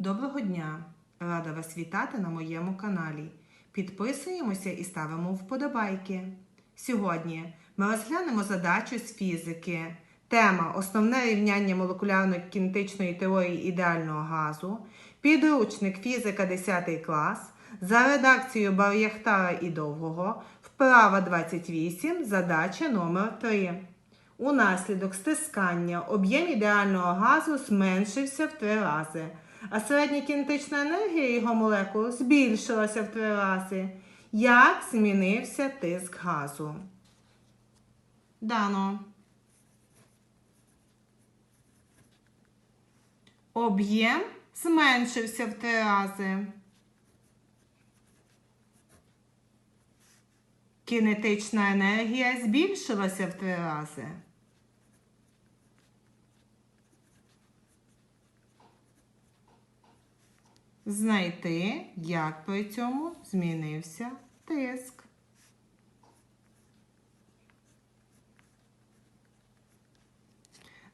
Доброго дня! Рада вас вітати на моєму каналі. Підписуємося і ставимо вподобайки. Сьогодні ми розглянемо задачу з фізики. Тема Основне рівняння молекулярно-кінетичної теорії ідеального газу. Підручник фізика 10 клас. За редакцією Бар'яхтара і Довгого. Вправа 28. Задача номер 3. Унаслідок стискання об'єм ідеального газу зменшився в три рази, а середня кінетична енергія його молекул збільшилася в три рази. Як змінився тиск газу? Дано. Об'єм зменшився в три рази. Кінетична енергія збільшилася в три рази. Знайти, як при цьому змінився тиск.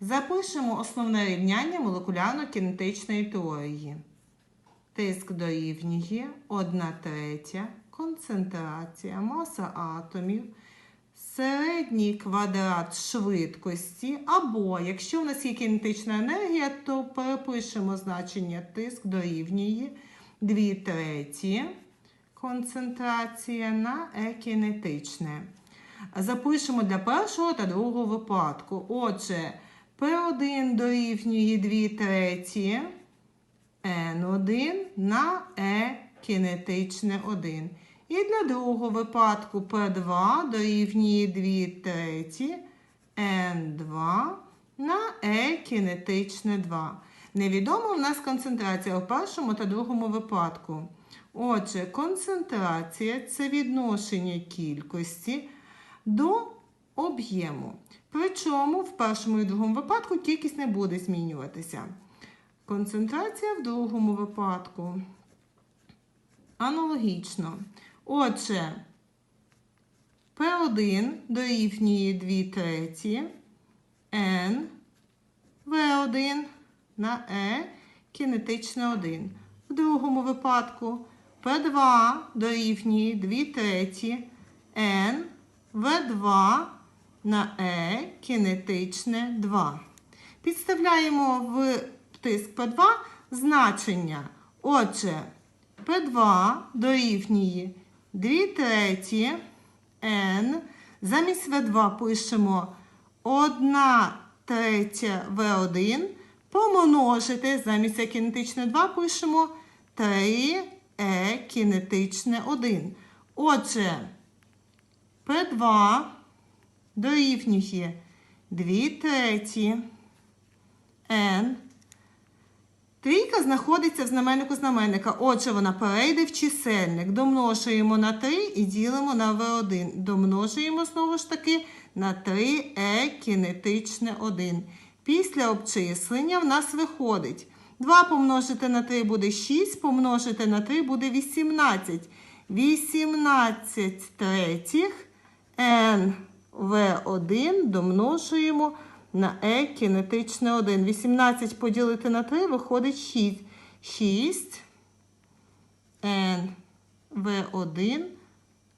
Запишемо основне рівняння молекулярно-кінетичної теорії. Тиск дорівнює 1 третя, концентрація, маса атомів, середній квадрат швидкості, або, якщо в нас є кінетична енергія, то перепишемо значення тиск дорівнює 2 треті концентрація на Е кінетичне. Запишемо для першого та другого випадку. Отже, P1 дорівнює 2 треті. N1 на E кінетичне 1. І для другого випадку P2 дорівнює 2 треті N2 на E кінетичне 2. Невідома в нас концентрація у першому та другому випадку. Отже, концентрація це відношення кількості до об'єму. Причому в першому і другому випадку кількість не буде змінюватися. Концентрація в другому випадку. Аналогічно. Отже, P1 дорівнює 2 треті N V1 на E кінетичне 1. В другому випадку P2 дорівнює 2 треті N V2 на E кінетичне 2. Підставляємо в тиск P2 значення. Отже, P2 дорівнює 2 треті N. Замість V2 пишемо 1 третя V1. Помножити, замість E кінетичне 2 пишемо 3 E кінетичне 1. Отже, P2 дорівнює 2 треті N. Трійка знаходиться в знаменнику знаменника. Отже, вона перейде в чисельник. Домножуємо на 3 і ділимо на V1. Домножуємо знову ж таки на 3e кінетичне 1. Після обчислення в нас виходить. 2 помножити на 3 буде 6, помножити на 3 буде 18. 18 третіх n v1 домножуємо на e кінетичне 1. 18 поділити на 3 виходить 6. 6 n v1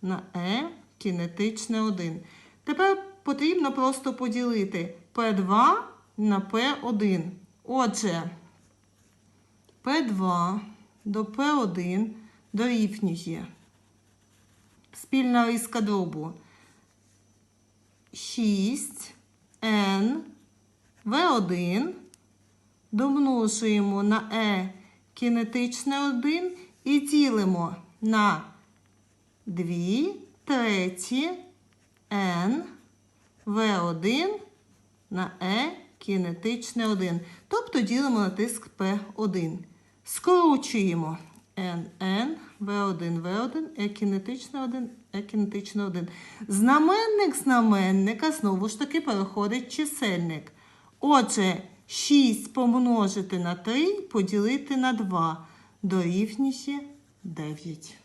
на e кінетичне 1. Тепер потрібно просто поділити P2 на P1. Отже, P2 до P1 дорівнює спільна риска дробу 6 N V1 домножуємо на E кінетичне 1 і ділимо на 2 треті N V1 на E кінетичне 1. Тобто ділимо на тиск P1. Скорочуємо NN, V1, V1, E кінетичне 1, екінетично кінетичне 1. Знаменник знаменника знову ж таки переходить чисельник. Отже, 6 помножити на 3 поділити на 2 дорівнює 9.